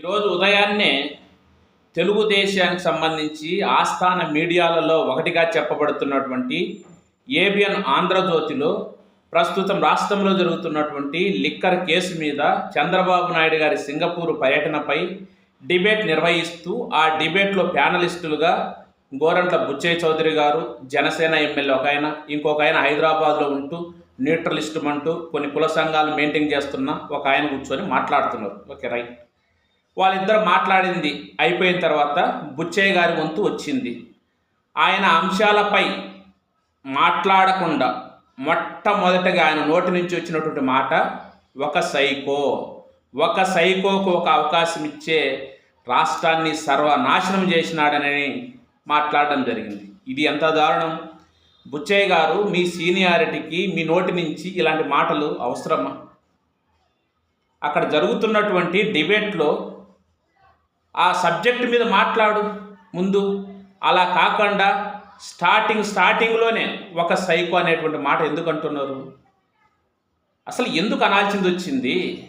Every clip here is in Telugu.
ఈరోజు ఉదయాన్నే తెలుగుదేశానికి సంబంధించి ఆస్థాన మీడియాలలో ఒకటిగా చెప్పబడుతున్నటువంటి ఏబిఎన్ ఆంధ్రజ్యోతిలో ప్రస్తుతం రాష్ట్రంలో జరుగుతున్నటువంటి లిక్కర్ కేసు మీద చంద్రబాబు నాయుడు గారి సింగపూర్ పర్యటనపై డిబేట్ నిర్వహిస్తూ ఆ డిబేట్లో ప్యానలిస్టులుగా గోరంట్ల బుచ్చయ్య చౌదరి గారు జనసేన ఎమ్మెల్యే ఒక ఆయన ఇంకొక ఆయన హైదరాబాద్లో ఉంటూ న్యూట్రలిస్టు అంటూ కొన్ని కుల సంఘాలు మెయింటైన్ చేస్తున్న ఒక ఆయన కూర్చొని మాట్లాడుతున్నారు. Okay right. వాళ్ళిద్దరు మాట్లాడింది. అయిపోయిన తర్వాత బుచ్చయ్య గారి వంతు వచ్చింది. ఆయన అంశాలపై మాట్లాడకుండా మొట్టమొదటగా ఆయన నోటి నుంచి వచ్చినటువంటి మాట ఒక సైకో. ఒక సైకోకు ఒక అవకాశం ఇచ్చే రాష్ట్రాన్ని సర్వనాశనం చేసినాడని మాట్లాడడం జరిగింది. ఇది ఎంత దారుణం? బుచ్చయ్య గారు మీ సీనియారిటీకి మీ నోటి నుంచి ఇలాంటి మాటలు అవసరమా? అక్కడ జరుగుతున్నటువంటి డిబేట్లో ఆ సబ్జెక్ట్ మీద మాట్లాడు. ముందు అలా కాకుండా స్టార్టింగ్ స్టార్టింగ్లోనే ఒక సైకో అనేటువంటి మాట ఎందుకు అంటున్నారు? అసలు ఎందుకు అనాల్సింది వచ్చింది?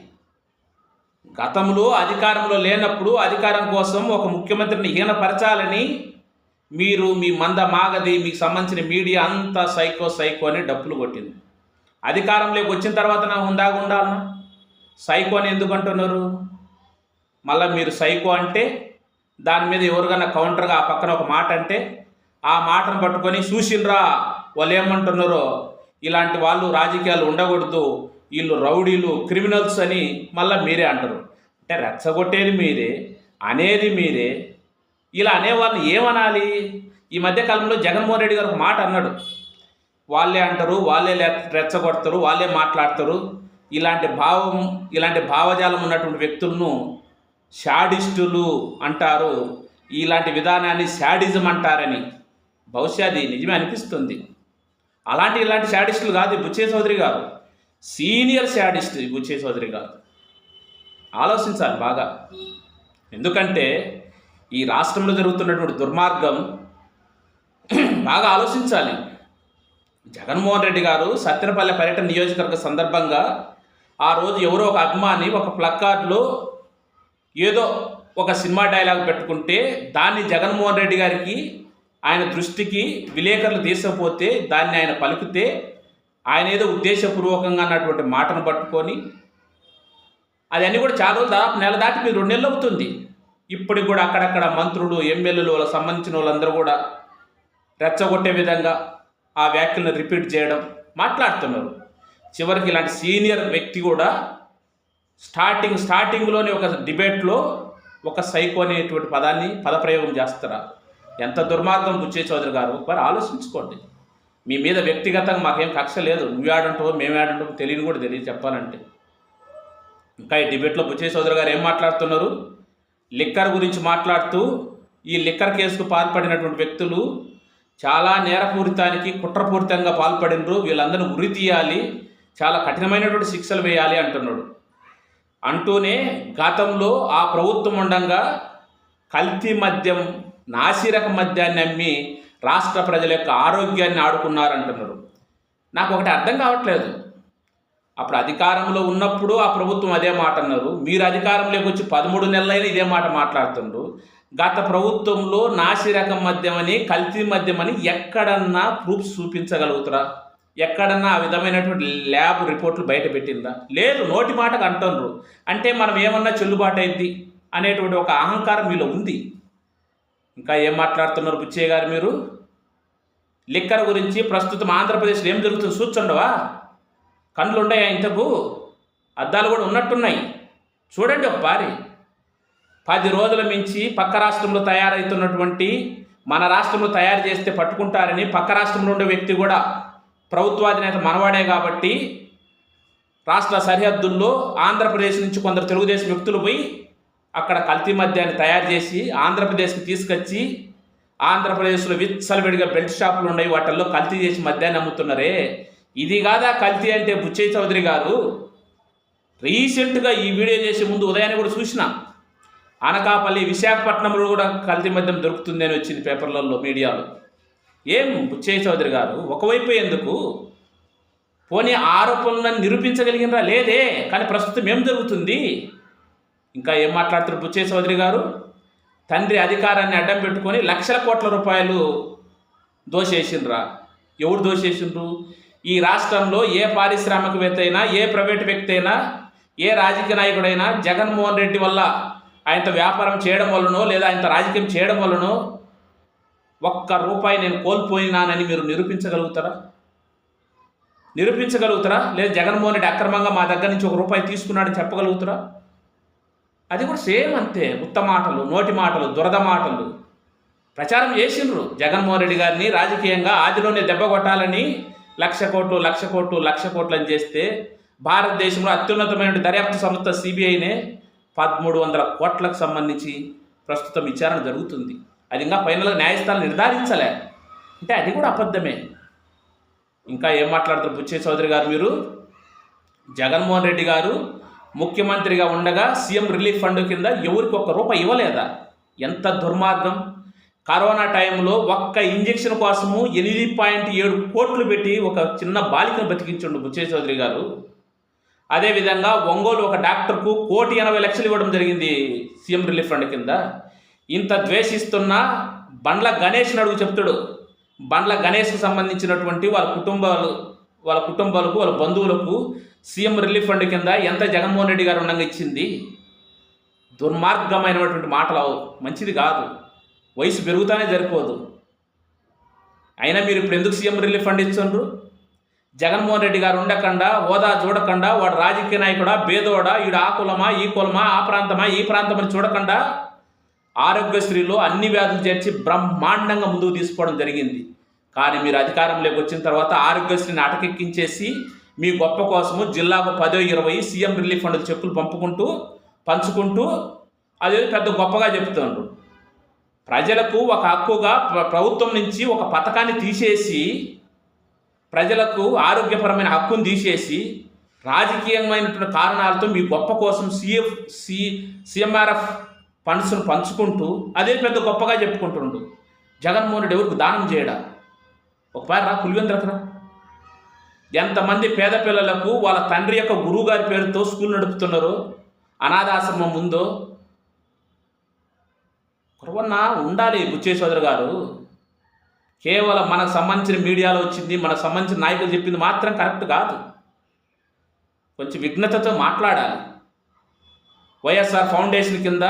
గతంలో అధికారంలో లేనప్పుడు అధికారం కోసం ఒక ముఖ్యమంత్రిని హీనపరచాలని మీరు మీ మంద మాగది మీకు సంబంధించిన మీడియా అంతా సైకో సైకో అని డప్పులు కొట్టింది. అధికారంలోకి వచ్చిన తర్వాత నా ఉందాగా ఉండాలన్నా సైకో అని ఎందుకు అంటున్నారు? మళ్ళీ మీరు సైకో అంటే దాని మీద ఎవరికైనా కౌంటర్గా ఆ పక్కన ఒక మాట అంటే ఆ మాటను పట్టుకొని చూసిండ్రా వాళ్ళు ఏమంటున్నారో ఇలాంటి వాళ్ళు రాజకీయాలు ఉండకూడదు వీళ్ళు రౌడీలు క్రిమినల్స్ అని మళ్ళీ మీరే అంటారు. అంటే రెచ్చగొట్టేది మీరే అనేది మీరే. ఇలా అనేవాళ్ళు ఏమనాలి? ఈ మధ్యకాలంలో జగన్మోహన్ రెడ్డి గారు ఒక మాట అన్నాడు. వాళ్ళే అంటారు వాళ్ళే రెచ్చగొడతారు వాళ్ళే మాట్లాడతారు. ఇలాంటి భావం ఇలాంటి భావజాలం ఉన్నటువంటి వ్యక్తులను షాడిస్టులు అంటారు. ఇలాంటి విధానాన్ని షాడిజం అంటారని. బహుశా అది నిజమే అనిపిస్తుంది. అలాంటి ఇలాంటి షాడిస్టులు కాదు బుచ్చే చౌదరి గారు. సీనియర్ షాడిస్ట్ బుచ్చే చౌదరి గారు. ఆలోచించాలి బాగా. ఎందుకంటే ఈ రాష్ట్రంలో జరుగుతున్నటువంటి దుర్మార్గం బాగా ఆలోచించాలి. జగన్మోహన్ రెడ్డి గారు సత్యనపల్లి పర్యటన నియోజకవర్గ సందర్భంగా ఆ రోజు ఎవరో ఒక అభిమాని ఒక ప్లక్కార్డులో ఏదో ఒక సినిమా డైలాగ్ పెట్టుకుంటే దాన్ని జగన్మోహన్ రెడ్డి గారికి ఆయన దృష్టికి విలేకరులు తీసకపోతే దాన్ని ఆయన పలికితే ఆయన ఏదో ఉద్దేశపూర్వకంగా అన్నటువంటి మాటను పట్టుకొని అది అన్నీ కూడా చాలా రోజులు దాదాపు నెల దాటి మీరు రెండు నెలలు అవుతుంది. ఇప్పటికి కూడా అక్కడక్కడ మంత్రులు ఎమ్మెల్యేలు వాళ్ళకి సంబంధించిన వాళ్ళందరూ కూడా రెచ్చగొట్టే విధంగా ఆ వ్యాఖ్యలను రిపీట్ చేయడం మాట్లాడుతున్నారు. చివరికి ఇలాంటి సీనియర్ వ్యక్తి కూడా స్టార్టింగ్ స్టార్టింగ్లోనే ఒక డిబేట్లో ఒక సైకో అనేటువంటి పదాన్ని పదప్రయోగం చేస్తారా? ఎంత దుర్మార్గం బుచ్చే చౌదరి గారు? మరి ఆలోచించుకోండి. మీ మీద వ్యక్తిగతంగా మాకేం కక్ష లేదు నువ్వు ఆడంటో మేము ఆడంటావో తెలియని కూడా తెలియదు చెప్పాలంటే. ఇంకా ఈ డిబేట్లో బుచ్చే చౌదరి గారు ఏం మాట్లాడుతున్నారు? లిక్కర్ గురించి మాట్లాడుతూ ఈ లిక్కర్ కేసుకు పాల్పడినటువంటి వ్యక్తులు చాలా నేరపూరితానికి కుట్రపూరితంగా పాల్పడినరు. వీళ్ళందరినీ ఉరి తీయాలి. చాలా కఠినమైనటువంటి శిక్షలు వేయాలి అంటున్నాడు. అంటూనే గతంలో ఆ ప్రభుత్వం ఉండంగా కల్తీ మద్యం నాసిరక మద్యాన్ని అమ్మి రాష్ట్ర ప్రజల యొక్క ఆరోగ్యాన్ని ఆడుకున్నారంటున్నారు. నాకు ఒకటి అర్థం కావట్లేదు. అప్పుడు అధికారంలో ఉన్నప్పుడు ఆ ప్రభుత్వం అదే మాట అన్నారు. మీరు అధికారంలోకి వచ్చి పదమూడు నెలలైనా ఇదే మాట మాట్లాడుతుండ్రు. గత ప్రభుత్వంలో నాసిరకం మద్యం అని కల్తీ మద్యం అని ఎక్కడన్నా ప్రూఫ్స్ చూపించగలుగుతారా? ఎక్కడన్నా ఆ విధమైనటువంటి ల్యాబ్ రిపోర్ట్లు బయట పెట్టిందా? లేదు నోటి మాటకు అంటున్నారు అంటే మనం ఏమన్నా చెల్లుబాటు అయింది అనేటువంటి ఒక అహంకారం మీలో ఉంది. ఇంకా ఏం మాట్లాడుతున్నారు బుచ్చయ్య గారు మీరు? లిక్కర్ గురించి ప్రస్తుతం ఆంధ్రప్రదేశ్లో ఏం జరుగుతుంది చూచుండవా కండ్లు ఉన్నాయా ఇంతకు? అద్దాలు కూడా ఉన్నట్టున్నాయి. చూడండి ఒక పారి పది రోజుల మించి పక్క రాష్ట్రంలో తయారవుతున్నటువంటి మన రాష్ట్రంలో తయారు చేస్తే పట్టుకుంటారని పక్క రాష్ట్రంలో ఉండే వ్యక్తి కూడా ప్రభుత్వాధినేత మనవాడే కాబట్టి రాష్ట్ర సరిహద్దుల్లో ఆంధ్రప్రదేశ్ నుంచి కొందరు తెలుగుదేశం వ్యక్తులు పోయి అక్కడ కల్తీ మద్యాన్ని తయారు చేసి ఆంధ్రప్రదేశ్కి తీసుకొచ్చి ఆంధ్రప్రదేశ్లో విచ్చలవిడిగా బెల్ట్ షాపులు ఉన్నాయి వాటిల్లో కల్తీ చేసి మద్యాన్ని అమ్ముతున్నారే. ఇది కాదా కల్తీ అంటే బుచ్చయ్య చౌదరి గారు? రీసెంట్గా ఈ వీడియో చేసే ముందు ఉదయాన్నే కూడా చూసిన. అనకాపల్లి విశాఖపట్నంలో కూడా కల్తీ మద్యం దొరుకుతుంది అని వచ్చింది పేపర్లలో మీడియాలో. ఏం బుచ్చయ్య చౌదరి గారు? ఒకవైపు ఎందుకు? పోనీ ఆరోపణలను నిరూపించగలిగినరా? లేదే కానీ ప్రస్తుతం ఏం జరుగుతుంది? ఇంకా ఏం మాట్లాడుతారు బుచ్చయ్య చౌదరి గారు? తండ్రి అధికారాన్ని అడ్డం పెట్టుకొని లక్షల కోట్ల రూపాయలు దోషేసిండ్రా. ఎవరు దోషేసిండ్రు? ఈ రాష్ట్రంలో ఏ పారిశ్రామికవేత్త అయినా ఏ ప్రైవేట్ వ్యక్తి అయినా ఏ రాజకీయ నాయకుడైనా జగన్మోహన్ రెడ్డి వల్ల ఆయనతో వ్యాపారం చేయడం వల్లనో లేదా ఆయనతో రాజకీయం చేయడం వల్లనో ఒక్క రూపాయి నేను కోల్పోయినానని మీరు నిరూపించగలుగుతారా? నిరూపించగలుగుతారా? లేదా జగన్మోహన్ రెడ్డి అక్రమంగా మా దగ్గర నుంచి ఒక రూపాయి తీసుకున్నాడని చెప్పగలుగుతారా? అది కూడా సేమ్ అంతే. ఉత్త మాటలు నోటి మాటలు దురద మాటలు. ప్రచారం చేసిండ్రు జగన్మోహన్ రెడ్డి గారిని రాజకీయంగా ఆదిలోనే దెబ్బ కొట్టాలని లక్ష కోట్లు లక్ష కోట్లు లక్ష కోట్లు అని చేస్తే భారతదేశంలో అత్యున్నతమైన దర్యాప్తు సంస్థ సిబిఐనే పదమూడు వందల కోట్లకు సంబంధించి ప్రస్తుతం విచారణ జరుగుతుంది. అది ఇంకా ఫైనల్గా న్యాయస్థానం నిర్ధారించలే. అంటే అది కూడా అబద్ధమే. ఇంకా ఏం మాట్లాడతారు బుచ్చే చౌదరి గారు మీరు? జగన్మోహన్ రెడ్డి గారు ముఖ్యమంత్రిగా ఉండగా సీఎం రిలీఫ్ ఫండ్ కింద ఎవరికి ఒక్క రూపాయి ఇవ్వలేదా? ఎంత దుర్మార్గం. కరోనా టైంలో ఒక్క ఇంజెక్షన్ కోసము ఎనిమిది పాయింట్ ఏడు కోట్లు పెట్టి ఒక చిన్న బాలికను బతికించుండు బుచ్చే చౌదరి గారు. అదేవిధంగా ఒంగోలు ఒక డాక్టర్కు కోటి ఎనభై లక్షలు ఇవ్వడం జరిగింది సీఎం రిలీఫ్ ఫండ్ కింద. ఇంత ద్వేషిస్తున్న బండ్ల గణేష్ అడుగు చెప్తాడు. బండ్ల గణేష్కి సంబంధించినటువంటి వాళ్ళ కుటుంబాలు వాళ్ళ కుటుంబాలకు వాళ్ళ బంధువులకు సీఎం రిలీఫ్ ఫండ్ కింద ఎంత జగన్మోహన్ రెడ్డి గారు ఉండగా ఇచ్చింది? దుర్మార్గమైనటువంటి మాటలు అవు. మంచిది కాదు. వయసు పెరుగుతానే సరిపోదు. అయినా మీరు ఇప్పుడు ఎందుకు సీఎం రిలీఫ్ ఫండ్ ఇచ్చుండ్రు? జగన్మోహన్ రెడ్డి గారు ఉండకుండా హోదా చూడకుండా వాడు రాజకీయ నాయకుడా బేదోడా ఈడు ఆ కులమా ఈ కులమా ఆ ప్రాంతమా ఈ ప్రాంతం అని చూడకుండా ఆరోగ్యశ్రీలో అన్ని వ్యాధులు చేర్చి బ్రహ్మాండంగా ముందుకు తీసుకోవడం జరిగింది. కానీ మీరు అధికారంలోకి వచ్చిన తర్వాత ఆరోగ్యశ్రీని అటకెక్కించేసి మీ గొప్ప కోసము జిల్లాకు పదో ఇరవై సీఎం రిలీఫ్ ఫండ్ చెక్కులు పంపుకుంటూ పంచుకుంటూ అదే పెద్ద గొప్పగా చెప్తున్నారు. ప్రజలకు ఒక హక్కుగా ప్రభుత్వం నుంచి ఒక పథకాన్ని తీసేసి ప్రజలకు ఆరోగ్యపరమైన హక్కును తీసేసి రాజకీయమైనటువంటి కారణాలతో మీ గొప్ప కోసం సిఎఫ్ సి సిఎంఆర్ఎఫ్ ఫండ్స్ను పంచుకుంటూ అదే పెద్ద గొప్పగా చెప్పుకుంటుండు. జగన్మోహన్ రెడ్డి ఎవరికి దానం చేయడా? ఒకసారి రా పులివెందులకు రా ఎంతమంది పేద పిల్లలకు వాళ్ళ తండ్రి యొక్క గురువు గారి పేరుతో స్కూల్ నడుపుతున్నారు అనాథాశ్రమం ఉందో? కురవన్న ఉండాలి బుచ్చే గారు. కేవలం మనకు సంబంధించిన మీడియాలో వచ్చింది మనకు సంబంధించిన నాయకులు చెప్పింది మాత్రం కరెక్ట్ కాదు. కొంచెం విఘ్నతతో మాట్లాడాలి. వైఎస్ఆర్ ఫౌండేషన్ కింద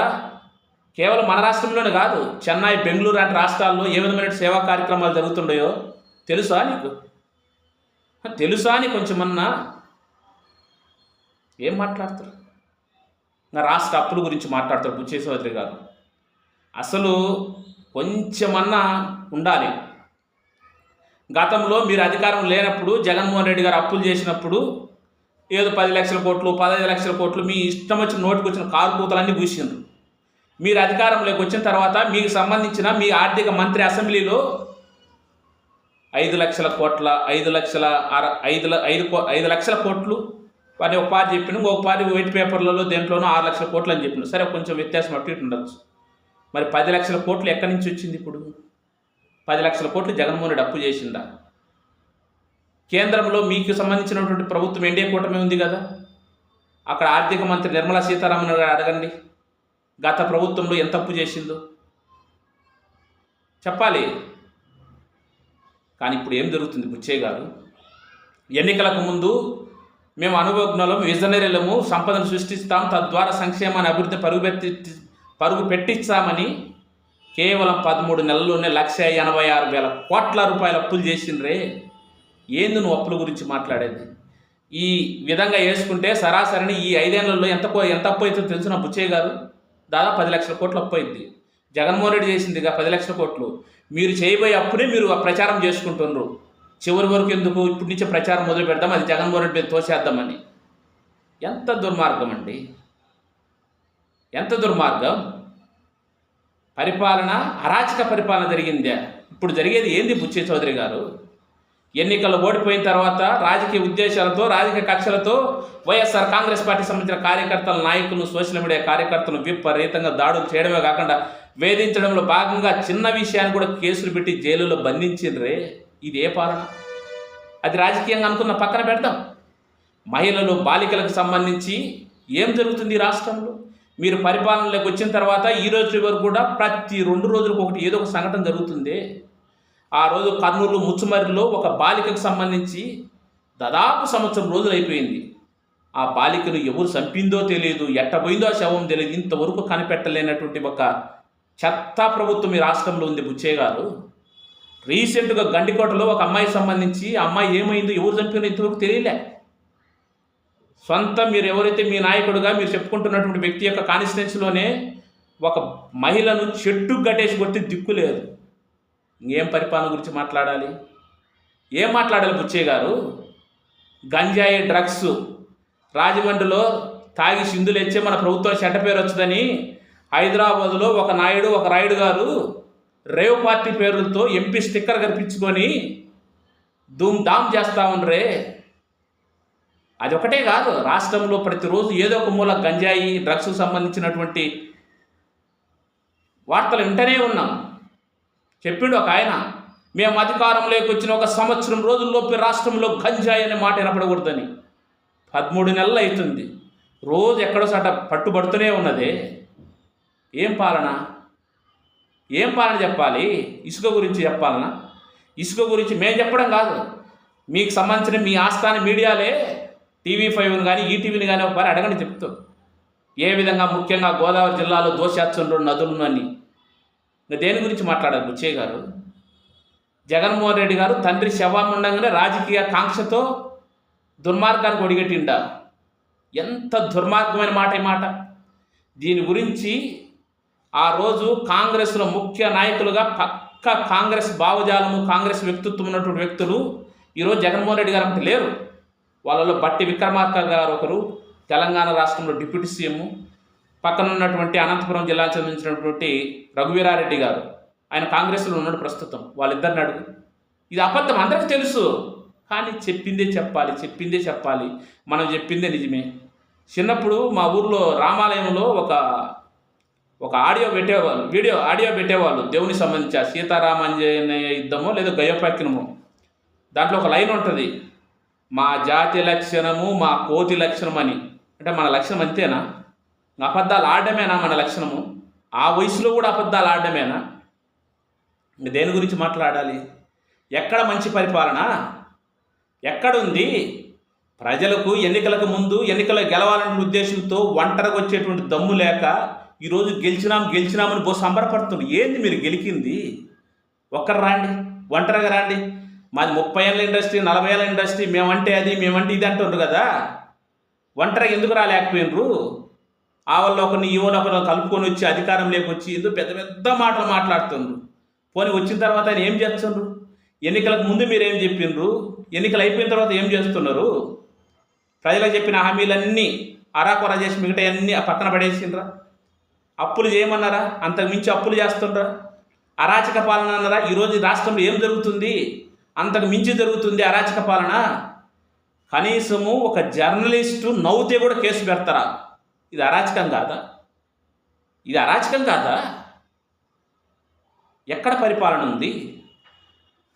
కేవలం మన రాష్ట్రంలోనే కాదు చెన్నై బెంగళూరు లాంటి రాష్ట్రాల్లో ఏ విధమైన సేవా కార్యక్రమాలు జరుగుతుండయో తెలుసా నీకు? తెలుసా అని కొంచెమన్నా ఏం మాట్లాడతారు? నా రాష్ట్ర అప్పుల గురించి మాట్లాడతారు బుచ్చేశ్వరి గారు. అసలు కొంచెమన్నా ఉండాలి. గతంలో మీరు అధికారం లేనప్పుడు జగన్మోహన్ రెడ్డి గారు అప్పులు చేసినప్పుడు ఏదో పది లక్షల కోట్లు పదహైదు లక్షల కోట్లు మీ ఇష్టం వచ్చిన నోటికి వచ్చిన కారు కూతలన్నీ కూసిండ్రు మీరు అధికారంలోకి వచ్చిన తర్వాత మీకు సంబంధించిన మీ ఆర్థిక మంత్రి అసెంబ్లీలో ఐదు లక్షల కోట్ల ఐదు లక్షల అర ఐదు ఐదు ఐదు లక్షల కోట్లు వారిని ఒక పార్టీ చెప్పిన ఒక పార్టీ వైట్ పేపర్లలో దేంట్లోనూ ఆరు లక్షల కోట్లు అని చెప్పిన. సరే కొంచెం వ్యత్యాసం అటు ఇటు ఉండొచ్చు. మరి పది లక్షల కోట్లు ఎక్కడి నుంచి వచ్చింది ఇప్పుడు? పది లక్షల కోట్లు జగన్మోహన్ రెడ్డి అప్పు చేసిందా? కేంద్రంలో మీకు సంబంధించినటువంటి ప్రభుత్వం ఎన్డీఏ కూటమి ఉంది కదా? అక్కడ ఆర్థిక మంత్రి నిర్మలా సీతారామన్ గారు అడగండి. గత ప్రభుత్వంలో ఎంత అప్పు చేసిందో? చెప్పాలి. కానీ ఇప్పుడు ఏం జరుగుతుంది? బుచ్చయ్య గారు ఎన్నికలకు ముందు మేము అనుభవజ్ఞులం విజనరీలము సంపదను సృష్టిస్తాం తద్వారా సంక్షేమాన్ని అభివృద్ధి పరుగుపెట్టి పరుగు పెట్టిస్తామని కేవలం పదమూడు నెలల్లోనే లక్ష ఎనభై ఆరు వేల కోట్ల రూపాయల అప్పులు చేసిండ్రే. ఏంది నువ్వు అప్పుల గురించి మాట్లాడేది? ఈ విధంగా వేసుకుంటే సరాసరిని ఈ ఐదేళ్ళలో ఎంత ఎంత అప్పు అవుతుందో తెలుసు నా బుచ్చయ్య గారు? దాదాపు పది లక్షల కోట్లు అప్పు అయింది జగన్మోహన్ రెడ్డి చేసిందిగా పది లక్షల కోట్లు. మీరు చేయబోయే అప్పునే మీరు ఆ ప్రచారం చేసుకుంటున్నారు చివరి వరకు ఎందుకు ఇప్పటి నుంచే ప్రచారం మొదలు పెడదాం అది జగన్మోహన్ రెడ్డి మీద తోసేద్దామని. ఎంత దుర్మార్గం అండి? ఎంత దుర్మార్గం? పరిపాలన అరాచక పరిపాలన జరిగిందే. ఇప్పుడు జరిగేది ఏంది బుచ్చే చౌదరి గారు? ఎన్నికల్లో ఓడిపోయిన తర్వాత రాజకీయ ఉద్దేశాలతో రాజకీయ కక్షలతో వైఎస్ఆర్ కాంగ్రెస్ పార్టీ సంబంధించిన కార్యకర్తల నాయకులను సోషల్ మీడియా కార్యకర్తలను విపరీతంగా దాడులు చేయడమే కాకుండా వేధించడంలో భాగంగా చిన్న విషయాన్ని కూడా కేసులు పెట్టి జైలులో బంధించిండ్రే. ఇది ఏ పాలన? అది రాజకీయంగా అనుకున్న పక్కన పెడతాం మహిళలు బాలికలకు సంబంధించి ఏం జరుగుతుంది ఈ రాష్ట్రంలో? మీరు పరిపాలనలోకి వచ్చిన తర్వాత ఈ రోజు వరకు కూడా ప్రతి రెండు రోజులకు ఒకటి ఏదో ఒక సంఘటన జరుగుతుంది. ఆ రోజు కర్నూలు ముచ్చుమరిలో ఒక బాలికకు సంబంధించి దాదాపు సంవత్సరం రోజులు అయిపోయింది ఆ బాలికను ఎవరు చంపిందో తెలియదు ఎట్టబోయిందో ఆ శవం తెలియదు ఇంతవరకు కనిపెట్టలేనటువంటి ఒక చెత్త ప్రభుత్వం ఈ రాష్ట్రంలో ఉంది బుచ్చే గారు. రీసెంట్గా గండికోటలో ఒక అమ్మాయికి సంబంధించి ఆ అమ్మాయి ఏమైందో ఎవరు చంపినో ఇంతవరకు తెలియలే. సొంత మీరు ఎవరైతే మీ నాయకుడుగా మీరు చెప్పుకుంటున్నటువంటి వ్యక్తి యొక్క కాన్స్టిట్యున్సీలోనే ఒక మహిళను చెట్టు గట్టేసి కొట్టి దిక్కు లేదు. ఇంకేం పరిపాలన గురించి మాట్లాడాలి? ఏం మాట్లాడాలి బుచ్చయ్య గారు? గంజాయి డ్రగ్స్ రాజమండ్రిలో తాగి సింధులు ఇచ్చే మన ప్రభుత్వం చెడ్డ పేరు వచ్చిందని హైదరాబాదులో ఒక నాయుడు ఒక రాయుడు గారు రేవ్ పార్టీ పేరులతో ఎంపీ స్టిక్కర్ కనిపించుకొని ధూమ్ ధామ్ చేస్తా ఉండ్రే. అది ఒకటే కాదు రాష్ట్రంలో ప్రతిరోజు ఏదో ఒక మూల గంజాయి డ్రగ్స్కు సంబంధించినటువంటి వార్తలు వింటనే ఉన్నాం. చెప్పిండు ఒక ఆయన మేము అధికారంలోకి వచ్చిన ఒక సంవత్సరం రోజుల్లోపు రాష్ట్రంలో గంజాయి అనే మాట వినపడకూడదని. పదమూడు నెలలు అవుతుంది రోజు ఎక్కడో సట పట్టుబడుతూనే ఉన్నది. ఏం పాలన? ఏం పాలన చెప్పాలి? ఇసుక గురించి చెప్పాలనా? ఇసుక గురించి మేము చెప్పడం కాదు. మీకు సంబంధించిన మీ ఆస్థాన మీడియాలే టీవీ ఫైవ్ని కానీ ఈటీవీని కానీ ఒకసారి అడగండి చెప్తాం. ఏ విధంగా ముఖ్యంగా గోదావరి జిల్లాలో దోషాత్సంలో నదులు అని ఇంకా దేని గురించి మాట్లాడారు బుచ్చయ్య గారు? జగన్మోహన్ రెడ్డి గారు తండ్రి శవం ఉండగానే రాజకీయ కాంక్షతో దుర్మార్గానికి ఒడిగట్టిండా? ఎంత దుర్మార్గమైన మాట ఈ మాట. దీని గురించి ఆ రోజు కాంగ్రెస్లో ముఖ్య నాయకులుగా పక్క కాంగ్రెస్ భావజాలము కాంగ్రెస్ వ్యక్తిత్వం ఉన్నటువంటి వ్యక్తులు ఈరోజు జగన్మోహన్ రెడ్డి గారు అంటే లేరు. వాళ్ళలో బట్టి విక్రమార్క గారు ఒకరు తెలంగాణ రాష్ట్రంలో డిప్యూటీ సీఎం పక్కన ఉన్నటువంటి అనంతపురం జిల్లాకు చెందించినటువంటి రఘువీరారెడ్డి గారు ఆయన కాంగ్రెస్లో ఉన్నాడు ప్రస్తుతం వాళ్ళిద్దరిని అడుగు. ఇది అబద్ధం అందరికీ తెలుసు. కానీ చెప్పిందే చెప్పాలి చెప్పిందే చెప్పాలి. మనం చెప్పిందే నిజమే. చిన్నప్పుడు మా ఊర్లో రామాలయంలో ఒక ఒక ఆడియో పెట్టేవాళ్ళు వీడియో ఆడియో పెట్టేవాళ్ళు. దేవుని సంబంధించి ఆ సీతారామాంజనేయ యుద్ధమో లేదా గయోపాఖ్యనమో. దాంట్లో ఒక లైన్ ఉంటుంది. మా జాతి లక్షణము మా కోతి లక్షణం అని అంటే మన లక్షణం అంతేనా? అబద్ధాలు ఆడమేనా మన లక్షణము? ఆ వయసులో కూడా అబద్ధాలు ఆడమేనా ఇంక దేని గురించి మాట్లాడాలి? ఎక్కడ మంచి పరిపాలన? ఎక్కడుంది? ప్రజలకు ఎన్నికలకు ముందు ఎన్నికలు గెలవాలనే ఉద్దేశంతో ఒంటరిగా వచ్చేటువంటి దమ్ము లేక ఈరోజు గెలిచినాం గెలిచినామని బో సంబరపడుతుంది ఏంది మీరు గెలికింది? ఒక్కరు రాండి ఒంటరిగా రాండి. మాది ముప్పై ఏళ్ళ ఇండస్ట్రీ నలభై ఏళ్ళ ఇండస్ట్రీ మేమంటే అది మేమంటే ఇది అంటుండ్రు కదా. ఒంటరిగా ఎందుకు రాలేకపోయినరు? ఆ వల్ల ఒకరిని ఈ ఒకరిని కలుపుకొని వచ్చి అధికారం లేకొచ్చి ఎందుకు పెద్ద పెద్ద మాటలు మాట్లాడుతుండ్రు. పోనీ వచ్చిన తర్వాత ఆయన ఏం చేస్తుండ్రు? ఎన్నికలకు ముందు మీరు ఏం చెప్పిండ్రు? ఎన్నికలు అయిపోయిన తర్వాత ఏం చేస్తున్నారు? ప్రజలకు చెప్పిన హామీలన్నీ అరాకొర చేసి మిగతా అన్నీ ఆ పక్కన పడేసిండ్రా? అప్పులు చేయమన్నారా? అంతకు మించి అప్పులు చేస్తుండ్రా? అరాచక పాలన అన్నారా? ఈరోజు రాష్ట్రంలో ఏం జరుగుతుంది? అంతకు మించి జరుగుతుంది అరాచక పాలన? కనీసము ఒక జర్నలిస్టు నవ్వుతే కూడా కేసు పెడతారా? ఇది అరాచకం కాదా? ఇది అరాచకం కాదా? ఎక్కడ పరిపాలన ఉంది?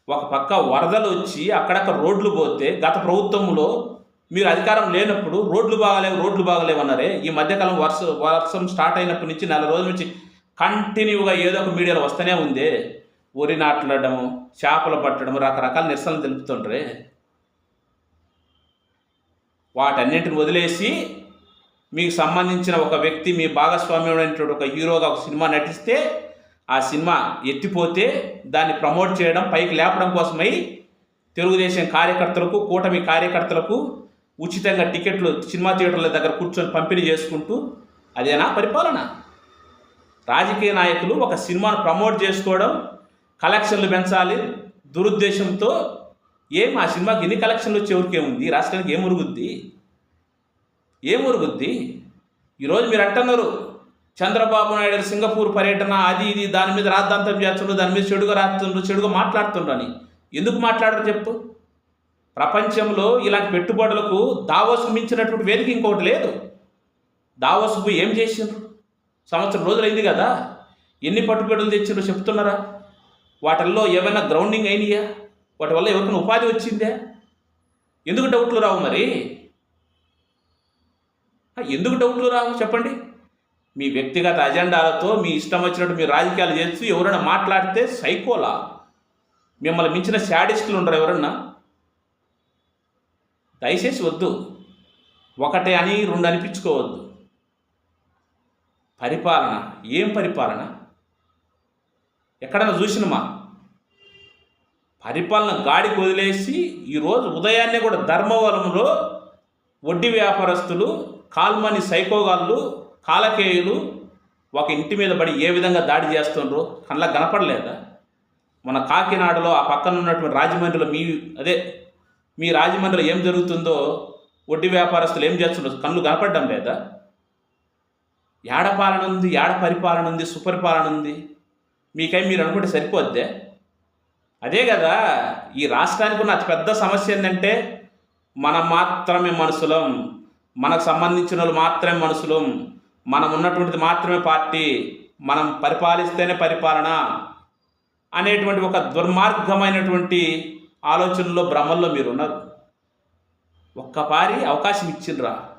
ఒక పక్క వరదలు వచ్చి అక్కడక్కడ రోడ్లు పోతే గత ప్రభుత్వంలో మీరు అధికారం లేనప్పుడు రోడ్లు బాగలేవు రోడ్లు బాగలేవు అన్నారే. ఈ మధ్యకాలం వర్ష వర్షం స్టార్ట్ అయినప్పటి నుంచి నెల రోజుల నుంచి కంటిన్యూగా ఏదో ఒక మీడియాలో వస్తూనే ఉంది. వరి నాటడం చేపలు పట్టడం రకరకాల నిరసనలు తెలుపుతుండ్రే. వాటన్నిటిని వదిలేసి మీకు సంబంధించిన ఒక వ్యక్తి మీ భాగస్వామ్యమైనటువంటి ఒక హీరోగా ఒక సినిమా నటిస్తే ఆ సినిమా ఎత్తిపోతే దాన్ని ప్రమోట్ చేయడం పైకి లేపడం కోసమై తెలుగుదేశం కార్యకర్తలకు కూటమి కార్యకర్తలకు ఉచితంగా టికెట్లు సినిమా థియేటర్ల దగ్గర కూర్చొని పంపిణీ చేసుకుంటూ అదేనా పరిపాలన? రాజకీయ నాయకులు ఒక సినిమాను ప్రమోట్ చేసుకోవడం కలెక్షన్లు పెంచాలి దురుద్దేశంతో ఏం ఆ సినిమాకి ఎన్ని కలెక్షన్లు వచ్చే ఊరికేముంది రాష్ట్రానికి ఏం ఉరుగుద్ది ఏమూరు బుద్ధి ఈరోజు మీరు అంటున్నారు చంద్రబాబు నాయుడు సింగపూర్ పర్యటన అది ఇది దాని మీద రాద్ధాంతం చేస్తుండ్రు దాని మీద చెడుగా రాస్తుండ్రు చెడుగా మాట్లాడుతుండ్రు అని. ఎందుకు మాట్లాడరు చెప్పు? ప్రపంచంలో ఇలాంటి పెట్టుబడులకు దావోస్కు మించినటువంటి వేదిక ఇంకోటి లేదు. దావోస్కు ఏం చేసిండ్రు? సంవత్సరం రోజులైంది కదా. ఎన్ని పట్టుబడులు తెచ్చిండ్రు చెప్తున్నారా? వాటిల్లో ఏమైనా గ్రౌండింగ్ అయినాయా? వాటి వల్ల ఎవరికైనా ఉపాధి వచ్చిందా? ఎందుకు డౌట్లు రావు మరి? ఎందుకు డౌట్లు రావు? చెప్పండి. మీ వ్యక్తిగత అజెండాలతో మీ ఇష్టం వచ్చినట్టు మీరు రాజకీయాలు చేస్తూ ఎవరైనా మాట్లాడితే సైకోలా? మిమ్మల్ని మించిన శాడిస్టులు ఉండరు ఎవరన్నా? దయచేసి వద్దు. ఒకటే అని రెండు అనిపించుకోవద్దు. పరిపాలన. ఏం పరిపాలన? ఎక్కడన్నా చూసినమా? పరిపాలన గాడికి వదిలేసి ఈరోజు ఉదయాన్నే కూడా ధర్మవరంలో వడ్డీ వ్యాపారస్తులు కాల్మని సైకోగాళ్ళు కాలకేయులు ఒక ఇంటి మీద పడి ఏ విధంగా దాడి చేస్తుండ్రో కళ్ళకు కనపడలేదా? మన కాకినాడలో ఆ పక్కన ఉన్నటువంటి రాజమండ్రిలో మీ అదే మీ రాజమండ్రిలో ఏం జరుగుతుందో వడ్డీ వ్యాపారస్తులు ఏం చేస్తుండ్రు కళ్ళు కనపడడం లేదా? ఏడ పాలన ఉంది ఏడ పరిపాలన ఉంది సుపరిపాలన ఉంది. మీకై మీరు అనుకుంటే సరిపోద్దే? అదే కదా ఈ రాష్ట్రానికి ఉన్న అతిపెద్ద సమస్య ఏంటంటే మనం మాత్రమే మనుషులం. మనకు సంబంధించిన వాళ్ళు మాత్రమే మనుషులు. మనం ఉన్నటువంటిది మాత్రమే పార్టీ. మనం పరిపాలిస్తేనే పరిపాలన అనేటువంటి ఒక దుర్మార్గమైనటువంటి ఆలోచనలో భ్రమల్లో మీరు ఉన్నారు ఒక్కపారి అవకాశం ఇచ్చిండ్రా.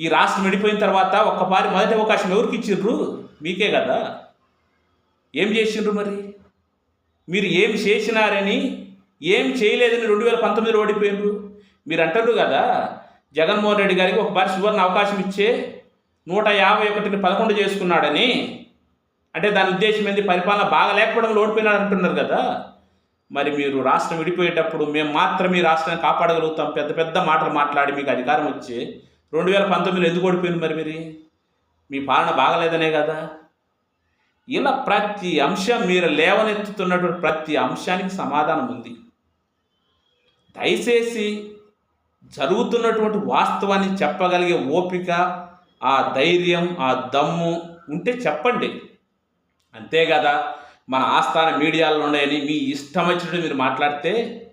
ఈ రాష్ట్రం విడిపోయిన తర్వాత ఒక్కపారి మొదటి అవకాశం ఎవరికి ఇచ్చిండ్రు? మీకే కదా. ఏం చేసిండ్రు మరి? మీరు ఏం చేసినారని ఏం చేయలేదని రెండు వేల పంతొమ్మిదిలో ఓడిపోయినరు మీరు అంటారు కదా. జగన్మోహన్ రెడ్డి గారికి ఒకసారి సువర్ణ అవకాశం ఇచ్చే నూట యాభై ఒకటిని పదకొండు చేసుకున్నాడని అంటే దాని ఉద్దేశం ఏంది? పరిపాలన బాగా లేకపోవడంలో ఓడిపోయినాడు అంటున్నారు కదా. మరి మీరు రాష్ట్రం విడిపోయేటప్పుడు మేము మాత్రమే ఈ రాష్ట్రాన్ని కాపాడగలుగుతాం. పెద్ద పెద్ద మాటలు మాట్లాడి మీకు అధికారం వచ్చి రెండు వేల పంతొమ్మిదిలో ఎందుకు ఓడిపోయింది మరి మీరు? మీ పాలన బాగలేదనే కదా. ఇలా ప్రతి అంశం మీరు లేవనెత్తుతున్నటువంటి ప్రతి అంశానికి సమాధానం ఉంది. దయచేసి జరుగుతున్నటువంటి వాస్తవాన్ని చెప్పగలిగే ఓపిక ఆ ధైర్యం ఆ దమ్ము ఉంటే చెప్పండి. అంతే కదా? మన ఆస్థాన మీడియాలో ఉన్నాయని మీ ఇష్టం వచ్చినట్టు మీరు మాట్లాడితే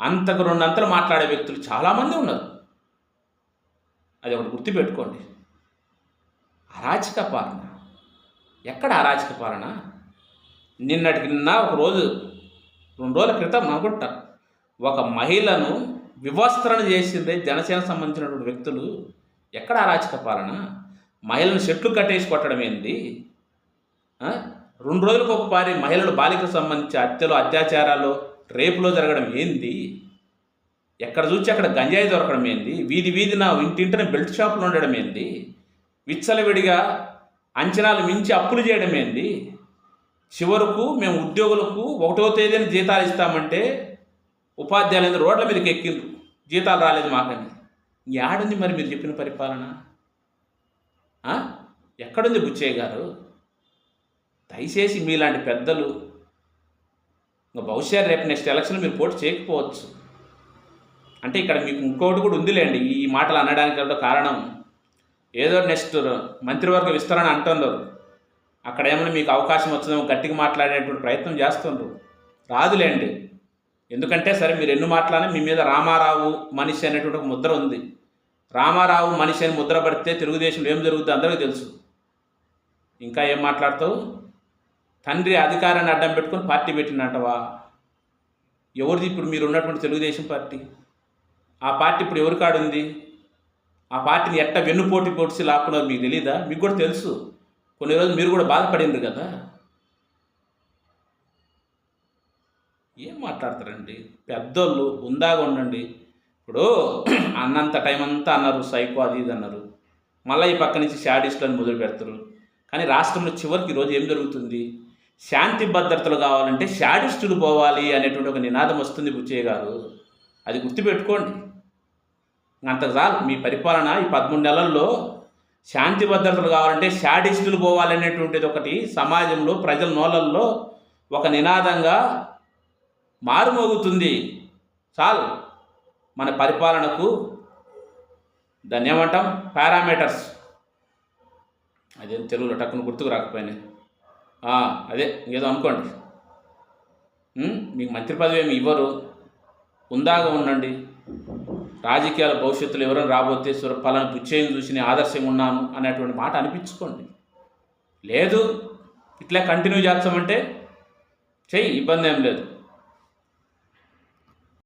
అంతకు రెండంతలు మాట్లాడే వ్యక్తులు చాలామంది ఉన్నారు. అది ఒకటి గుర్తుపెట్టుకోండి. అరాచక పాలన. ఎక్కడ అరాచక పాలన? నిన్నటికి నిన్న ఒక రోజు రెండు రోజుల క్రితం అనుకుంటా ఒక మహిళను వివస్త్రణ చేసిందే జనసేన సంబంధించినటువంటి వ్యక్తులు. ఎక్కడ అరాచక పాలన? మహిళను చెట్లు కట్టేసి కొట్టడం ఏంది? రెండు రోజులకు ఒక పారి మహిళలు బాలికలకు సంబంధించి హత్యలు అత్యాచారాలు రేపులో జరగడం ఏంది? ఎక్కడ చూసి అక్కడ గంజాయి దొరకడం ఏంది? వీధి వీధిన ఇంటింటిన బెల్ట్ షాపులు ఉండడం ఏంది? విచ్చలవిడిగా అంచనాలు మించి అప్పులు చేయడం ఏంది? చివరకు మేము ఉద్యోగులకు ఒకటో తేదీన జీతాలు ఇస్తామంటే ఉపాధ్యాయులు రోడ్ల మీదకి ఎక్కిండ్రు. జీతాలు రాలేదు మాకని. ఏడుంది మరి మీరు చెప్పిన పరిపాలన? ఎక్కడుంది బుచ్చయ్య గారు? దయచేసి మీలాంటి పెద్దలు ఇంకా బహుశా రేపు నెక్స్ట్ ఎలక్షన్ మీరు పోటీ చేయకపోవచ్చు. అంటే ఇక్కడ మీకు ఇంకోటి కూడా ఉందిలేండి ఈ మాటలు అనడానికి కారణం. ఏదో నెక్స్ట్ మంత్రివర్గ విస్తరణ అంటున్నారు. అక్కడ ఏమైనా మీకు అవకాశం వచ్చిందో గట్టిగా మాట్లాడేటువంటి ప్రయత్నం చేస్తుండ్రు. రాదులేండి. ఎందుకంటే సరే మీరు ఎన్ని మాట్లాడినా మీ మీద రామారావు మనిషి అనేటువంటి ఒక ముద్ర ఉంది. రామారావు మనిషి అని ముద్ర పడితే తెలుగుదేశంలో ఏం జరుగుతుందో అందరికీ తెలుసు. ఇంకా ఏం మాట్లాడతావు? తండ్రి అధికారాన్ని అడ్డం పెట్టుకొని పార్టీ పెట్టినట్టవా ఎవరిది ఇప్పుడు మీరు ఉన్నటువంటి తెలుగుదేశం పార్టీ? ఆ పార్టీ ఇప్పుడు ఎవరి కాడుంది? ఆ పార్టీని ఎట్ట వెన్నుపోటీ పొడిచి లాక్కున్నారు మీకు తెలీదా? మీకు కూడా తెలుసు. కొన్ని రోజులు మీరు కూడా బాధపడింది కదా. ఏం మాట్లాడతారండి? పెద్దోళ్ళు ఉందాగా ఉండండి. ఇప్పుడు అన్నంత టైం అంతా అన్నారు సైకో అది ఇది అన్నారు. మళ్ళీ ఈ పక్క నుంచి షాడిస్టులను మొదలు పెడతారు. కానీ రాష్ట్రంలో చివరికి ఈరోజు ఏం జరుగుతుంది? శాంతి భద్రతలు కావాలంటే షాడిస్టులు పోవాలి అనేటువంటి ఒక నినాదం వస్తుంది బుచ్చయ్య గారు. అది గుర్తుపెట్టుకోండి. అంత చాలు. మీ పరిపాలన ఈ పదమూడు నెలల్లో శాంతి భద్రతలు కావాలంటే షాడిస్టులు పోవాలనేటువంటిది ఒకటి సమాజంలో ప్రజల నోళ్ళల్లో ఒక నినాదంగా మారుమోగుతుంది. చాలు. మన పరిపాలనకు దాన్ని ఏమంటాం పారామీటర్స్. అదేం తెలుగులో టక్కున గుర్తుకు రాకపోయినాయి. అదే ఏదో అనుకోండి. మీకు మంత్రి పదవి ఏమి ఇవ్వరు. ఉందాగా ఉండండి. రాజకీయాల భవిష్యత్తులో ఎవరైనా రాబోతే సుర పలానా పుచ్చేయం చూసి నేను ఆదర్శంగా ఉన్నాను అనేటువంటి మాట అనిపించుకోండి. లేదు ఇట్లా కంటిన్యూ చేస్తామంటే చెయ్యి ఇబ్బంది ఏం లేదు.